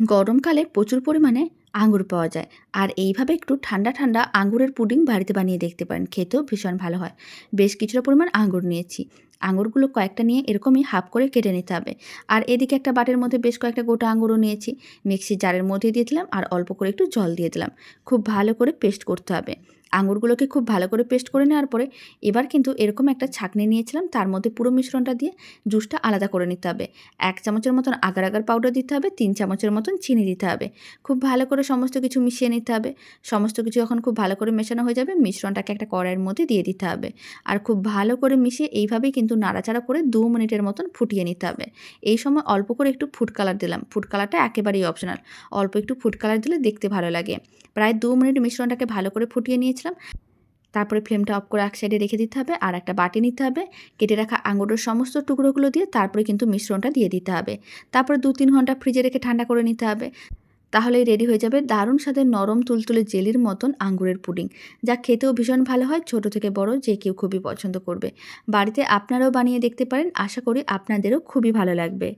গরমকালে প্রচুর পরিমাণে আঙুর পাওয়া যায়। আর এইভাবে একটু ঠান্ডা ঠান্ডা আঙুরের পুডিং বাড়িতে বানিয়ে দেখতে পারেন। খেতেও ভীষণ ভালো হয়। বেশ কিছুটা পরিমাণ আঙুর নিয়েছি। আঙুরগুলো কয়েকটা নিয়ে এরকমই হাফ করে কেটে নিতে হবে। আর এদিকে একটা বাটের মধ্যে বেশ কয়েকটা গোটা আঙুরও নিয়েছি। মিক্সি জারের মধ্যে দিয়ে দিলাম আর অল্প করে একটু জল দিয়ে দিলাম। খুব ভালো করে পেস্ট করতে হবে। আঙুরগুলোকে খুব ভালো করে পেস্ট করে নেওয়ার পরে এবার কিন্তু এরকম একটা ছাঁকনি নিয়েছিলাম। তার মধ্যে পুরো মিশ্রণটা দিয়ে জুসটা আলাদা করে নিতে হবে। এক চামচের মতন আগার আগার পাউডার দিতে হবে, তিন চামচের মতন চিনি দিতে হবে। খুব ভালো করে সমস্ত কিছু মিশিয়ে নিতে হবে। সমস্ত কিছু যখন খুব ভালো করে মেশানো হয়ে যাবে, মিশ্রণটাকে একটা কড়াইয়ের মধ্যে দিয়ে দিতে হবে। আর খুব ভালো করে মিশিয়ে এইভাবেই কিন্তু নাড়াচাড়া করে দু মিনিটের মতন ফুটিয়ে নিতে হবে। এই সময় অল্প করে একটু ফুড কালার দিলাম। ফুড কালারটা একেবারেই অপশনাল অল্প একটু ফুড কালার দিলে দেখতে ভালো লাগে। প্রায় দু মিনিট মিশ্রণটাকে ভালো করে ফুটিয়ে নিয়েছিলাম। তারপরে ফ্লেমটা অফ করে এক সাইডে রেখে দিতে হবে আর একটা বাটি নিতে হবে। কেটে রাখা আঙুরের সমস্ত টুকরোগুলো দিয়ে তারপরে কিন্তু মিশ্রণটা দিয়ে দিতে হবে। তারপরে দু তিন ঘণ্টা ফ্রিজে রেখে ঠান্ডা করে নিতে হবে। তাহলেই রেডি হয়ে যাবে দারুণ স্বাদের নরম তুলতুলে জেলির মতন আঙ্গুরের পুডিং, যা খেতেও ভীষণ ভালো হয়, ছোট থেকে বড় যে কেউ খুবই পছন্দ করবে। বাড়িতে আপনারাও বানিয়ে দেখতে পারেন, আশা করি আপনাদেরও খুবই ভালো লাগবে।